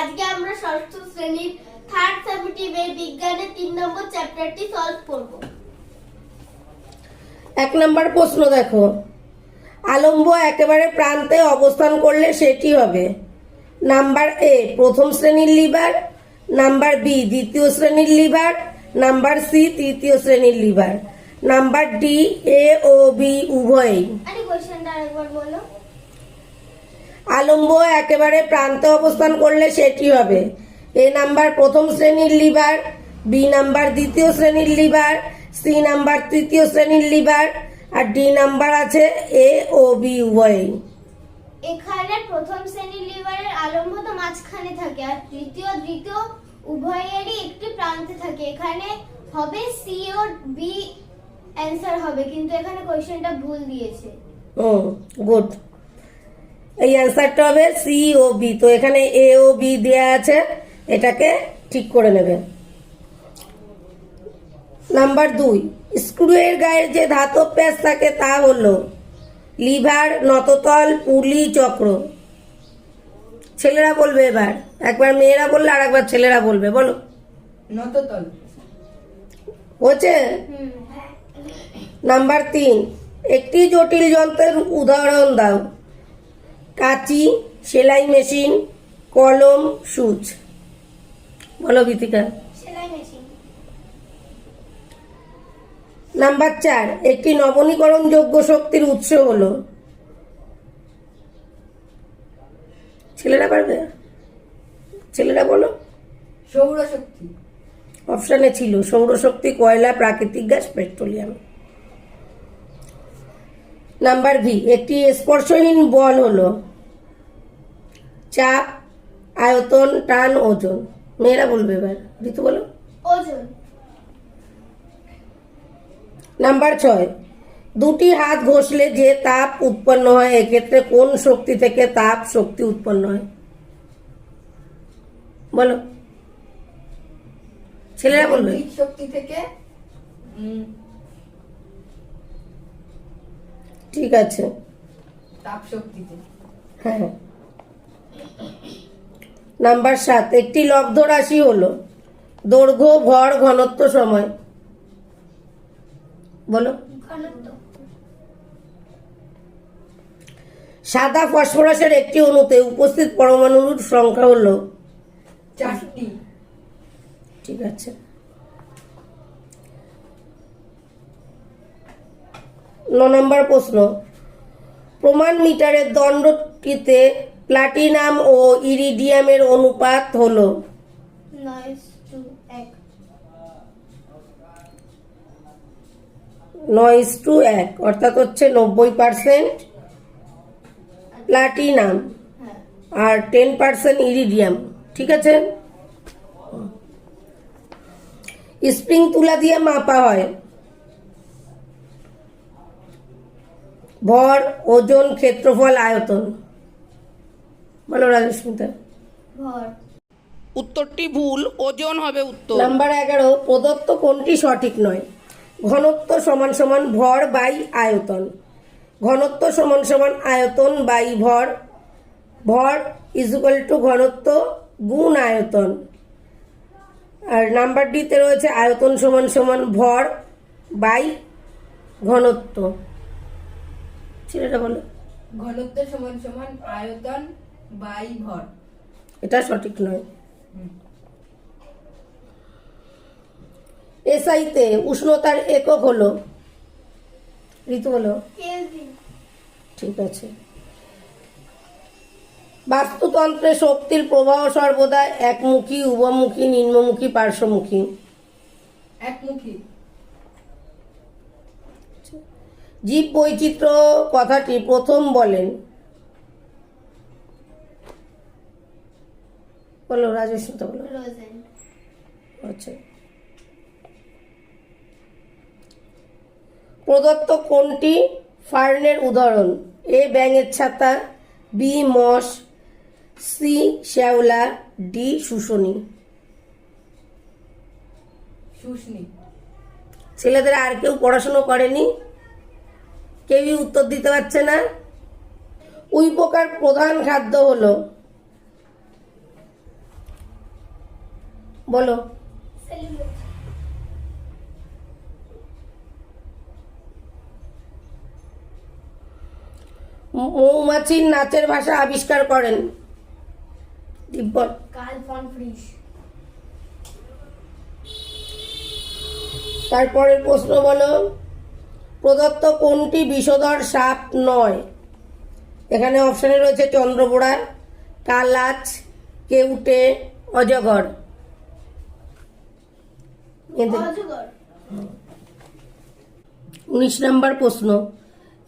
আজকে আমরা ষষ্ঠ শ্রেণির থার্ড সাবজেক্টিভের বিজ্ঞানের তিন নম্বর চ্যাপ্টারটি সলভ করব। এক নম্বর প্রশ্ন দেখো। আলম্ব একেবারে প্রান্তে অবস্থান করলে সেটি হবে। নাম্বার এ প্রথম শ্রেণির লিভার। নাম্বার বি দ্বিতীয় শ্রেণির লিভার। নাম্বার সি তৃতীয় শ্রেণির লিভার। নাম্বার ডি এ ও বি উভয়ই। আরে কোশ্চেনটা আরেকবার বলো। আলম্ব একেবারে প্রান্তে অবস্থান করলে সেটি হবে। এ নাম্বার প্রথম শ্রেণির লিভার বি নাম্বার দ্বিতীয় শ্রেণির লিভার সি নাম্বার তৃতীয় শ্রেণির লিভার আর ডি নাম্বার আছে এ ও বি উভয়ই এখানে প্রথম শ্রেণির লিভারের আলম্ব তো মাঝখানে থাকে আর তৃতীয় দ্বিতীয় উভয়েরই একটি প্রান্তে থাকে। এখানে হবে সি ও বি অ্যান্সার হবে কিন্তু এখানে কোশ্চেনটা ভুল দিয়েছে। Hmm good. এই অ্যান্সারটা হবে সি ও বি তো এখানে এ ও বি দেওয়া আছে এটাকে ঠিক করে নেবে। নাম্বার দুই স্ক্রুয়ের গায়ের যে ধাতব প্যাচ থাকে তা হলো লিভার নততল পুলি চক্র। ছেলেরা বলবে এবার একবার মেয়েরা বললে আর একবার ছেলেরা বলবে বলো। নততল। হচ্ছে নাম্বার তিন একটি জটিল যন্ত্রের উদাহরণ দাও। কাঁচি সেলাই মেশিন কলম সুচ। বলো গীতিকা। সেলাই মেশিন। নাম্বার চার একটি নবনীকরণযোগ্য শক্তির উৎস হলো। ছেলেরা পারবে? ছেলেরা বলো। সৌরশক্তি। অপশানে ছিল সৌরশক্তি কয়লা প্রাকৃতিক গ্যাস পেট্রোলিয়াম। নাম্বার ভি একটি স্পর্শহীন বল হলো। চাপ আয়তন টান ওজন। মেয়েরা বলবে এবার। ঋতু বলো। ওজন। নাম্বার ছয়। দুটি হাত ঘষলে যে তাপ উৎপন্ন হয় এক্ষেত্রে কোন শক্তি থেকে তাপ শক্তি উৎপন্ন হয়? বলো। ছেলেরা বলবে। শক্তি থেকে? ঠিক আছে। তাপ শক্তিতে হ্যাঁ। নাম্বার সাত একটি লব্ধ রাশি হলো দৈর্ঘ্য ভর ঘনত্ব সময়। বলো। সাদা ফসফরাসের একটি অণুতে উপস্থিত পরমাণুর সংখ্যা হলো চারটি। ঠিক আছে। ন নম্বর প্রশ্ন প্রমাণ মিটারের দণ্ডটিতে প্লাটিনাম ও ইরিডিয়ামের অনুপাত হলো। নয় টু এক অর্থাৎ হচ্ছে নব্বই পার্সেন্ট প্লাটিনাম হ্যাঁ। আর টেন পার্সেন্ট ইরিডিয়াম ঠিক আছে? স্প্রিং তুলা দিয়ে মাপা হয়। ভর ওজন ক্ষেত্রফল আয়তন। বলো রাজস্মিতা ভর। উত্তরটি ভুল ওজন হবে উত্তর। নাম্বার এগারো প্রদত্ত কোনটি সঠিক নয়? ঘনত্ব সমান সমান ভর বাই আয়তন। ঘনত্ব সমান সমান আয়তন বাই ভর। ভর ইজুকাল টু ঘনত্ব গুণ আয়তন। আর নাম্বার ডিতে রয়েছে আয়তন সমান সমান ভর বাই ঘনত্ব। ছেলেটা বলো। ঘনত্ব সমান সমান আয়তন বাই ভর এটা সঠিক নয়। এসআইতে উষ্ণতার একক হলো ঋতু হলো? কেলভিন। ঠিক আছে। বাস্তুতন্ত্রে শক্তির প্রবাহ সর্বদা একমুখী উভমুখী নিম্নমুখী পার্শ্বমুখী। একমুখী। জীব বৈচিত্র্য কথাটি প্রথম বলেন বলো রাজেশ তো বলো। আচ্ছা। প্রদত্ত কোনটি ফার্নের উদাহরণ? এ ব্যাঙের ছাতা বি মশ সি শ্যাওলা ডি শুশনি। শুষ্নি ছেলেদের আর কেউ পড়াশুনো করেনি? কেউই উত্তর দিতে পারছে না? উই পোকার প্রধান খাদ্য হলো বলো। মৌমাছির নাচের ভাষা আবিষ্কার করেন। দিব্যন কার্ল ফন ফ্রিস তারপরের প্রশ্ন বলো। প্রদত্ত কোনটি বিষধর সাপ নয়? এখানে অপশানে রয়েছে চন্দ্রবোড়া কালাচ কেউটে অজগর। উনিশ নম্বর প্রশ্ন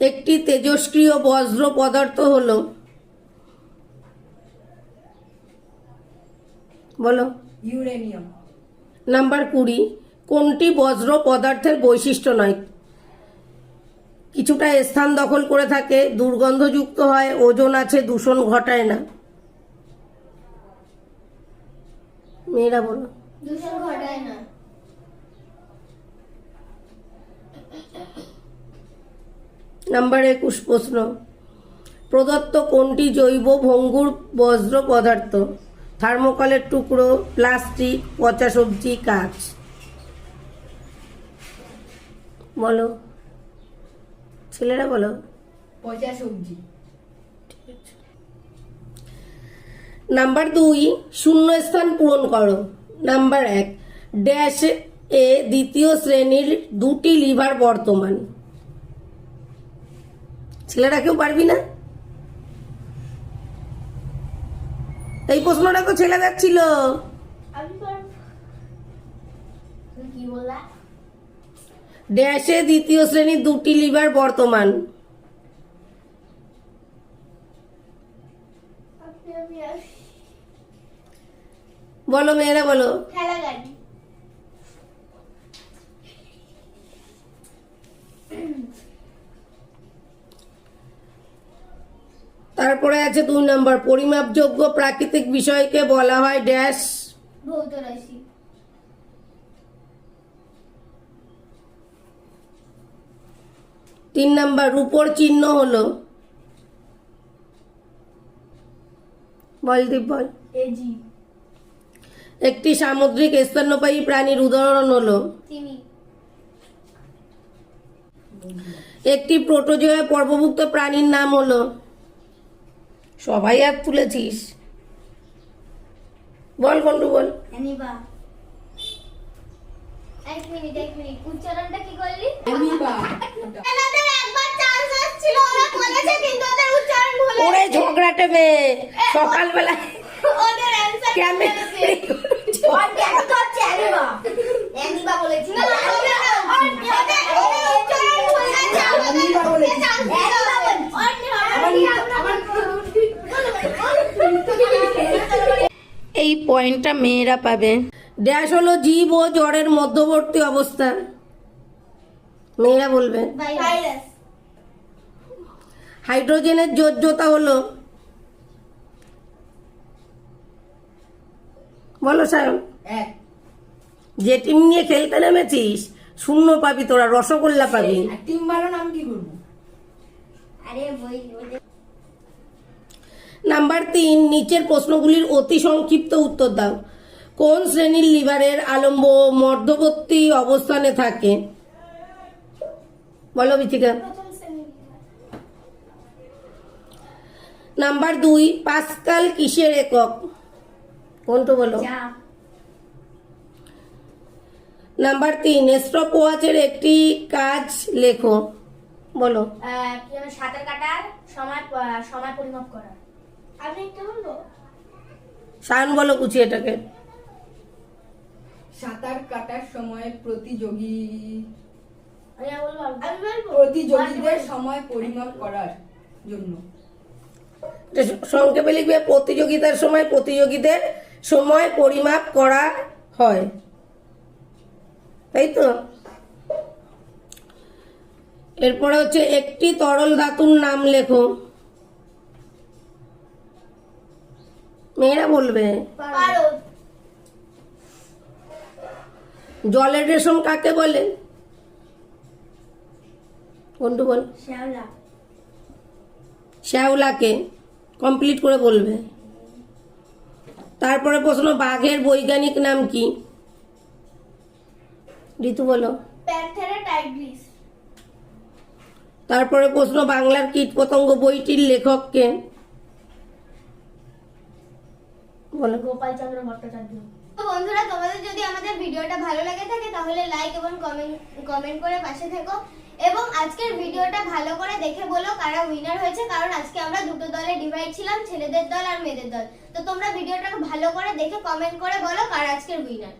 একটি তেজস্ক্রিয় বজ্র পদার্থ হলো? বলো। ইউরেনিয়াম। নাম্বার কুড়ি কোনটি বজ্র পদার্থের বৈশিষ্ট্য নয়? কিছুটা স্থান দখল করে থাকে দুর্গন্ধযুক্ত হয় ওজন আছে দূষণ ঘটায় না। মেয়েরা বলো। দূষণ ঘটায় না। নাম্বার একুশ প্রশ্ন প্রদত্ত কোনটি জৈব ভঙ্গুর বজ্র পদার্থ? থার্মোকলের টুকরো প্লাস্টিক পচা সবজি কাঁচ। বলো। ছেলেরা বলো। পচা সবজি। নাম্বার দুই শূন্য স্থান পূরণ করো। নাম্বার এক ড্যাশ এ দ্বিতীয় শ্রেণির দুটি লিভার বর্তমান। ছেলেরা কেউ পারবি না? এই প্রশ্নটা তো ছেলে ছিল আমি পারব তুমি কি বললা? ড্যাশে দ্বিতীয় শ্রেণির দুটি লিভার বর্তমান। বলো মেয়েরা বলো। ঠেলা গাড়ি তারপরে আছে দুই নম্বর পরিমাপযোগ্য প্রাকৃতিক বিষয়কে বলা হয় ড্যাশ। ভৌত রাশি। তিন নাম্বার রূপর চিহ্ন হলো। বল দীপ বল। একটি সামুদ্রিক স্তন্যপায়ী প্রাণীর উদাহরণ হলো। একটি প্রোটোজোয়া পর্বভুক্ত প্রাণীর নাম হলো। সবাই আর তুলেছিস। বল কন্টু বল এক মিনিট এক মিনিট উচ্চারণটা কি করলি? ওরা ঝগড়াটে মেয়ে সকালবেলা এই পয়েন্টটা মেয়েরা পাবে। ড্যাশ হলো জীব ও জ্বরের মধ্যবর্তী অবস্থা। মেয়েরা বলবে। হাইড্রোজেনের যোজ্যতা হলো। বলো সায়ন। যে টিম নিয়ে খেলতে নেমেছিস? শূন্য পাবি তোরা রসগোল্লা পাবি। টিম ভালো নাম কি করব? আরে নাম্বার তিন নিচের প্রশ্নগুলির অতি সংক্ষিপ্ত উত্তর দাও। কোন শ্রেণির লিভারের আলম্ব মধ্যবর্তী অবস্থানে থাকে? বলো বিচিকা নাম্বার দুই পাস্কাল কিসের একক? কোনটা বলো? নাম্বার তিন স্টপ ওয়াচের একটি কাজ লেখো। বলো। সাঁতার কাটার সময় সময় পরিমাপ করা সায়ন বলো কুচি এটাকে। সাঁতার কাটার সময় প্রতিযোগী। প্রতিযোগীদের সময় পরিমাপ করার জন্য। সংক্ষেপে লিখবে প্রতিযোগিতার সময় প্রতিযোগীদের সময় পরিমাপ করা হয়। তাই তো? এরপরে হচ্ছে একটি তরল ধাতুর নাম লেখো। মেয়েরা বলবে। জলের রেশম কাকে বলে? কোনটু বল। শ্যাওলাকে কমপ্লিট করে বলবে। তারপরে প্রশ্ন বাঘের বৈজ্ঞানিক নাম কি? ঋতু বলো। তারপরে প্রশ্ন বাংলার কীট পতঙ্গ বইটির লেখককে গোপালচন্দ্র ভট্টাচার্য। তো বন্ধুরা, তোমাদের যদি আমাদের ভিডিওটা ভালো লাগে থাকে, তাহলে লাইক এবং কমেন্ট কমেন্ট করে পাশে থেকো। এবং আজকের ভিডিওটা ভালো করে দেখে বলো কারা উইনার হয়েছে, কারণ আজকে আমরা দুটো দলে ডিভাইড ছিলাম, ছেলেদের দল আর মেয়েদের দল। তো তোমরা ভিডিওটা ভালো করে দেখে কমেন্ট করে বলো কারা আজকের উইনার